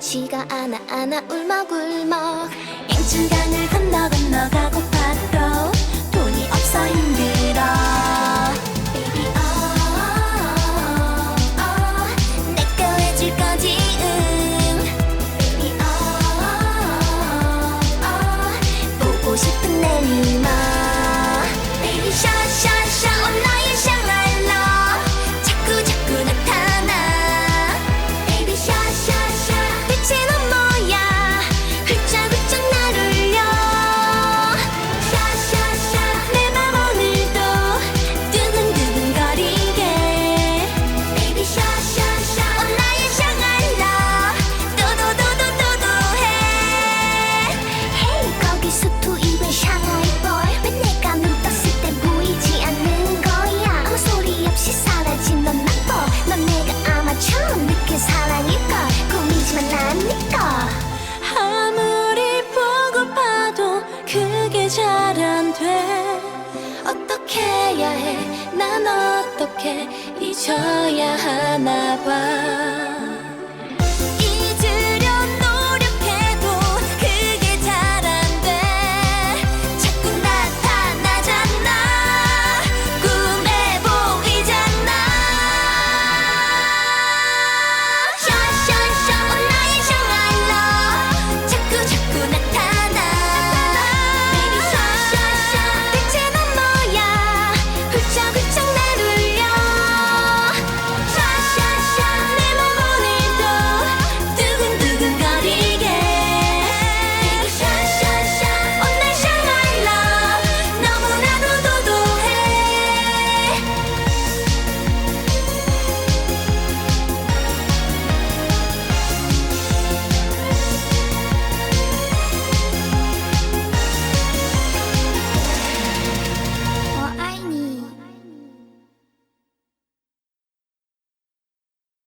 지가 않아 안아 울먹울먹. 앵춘강을 건너 건너가고 잊어야 해 난 어떻게 잊어야 하나 봐.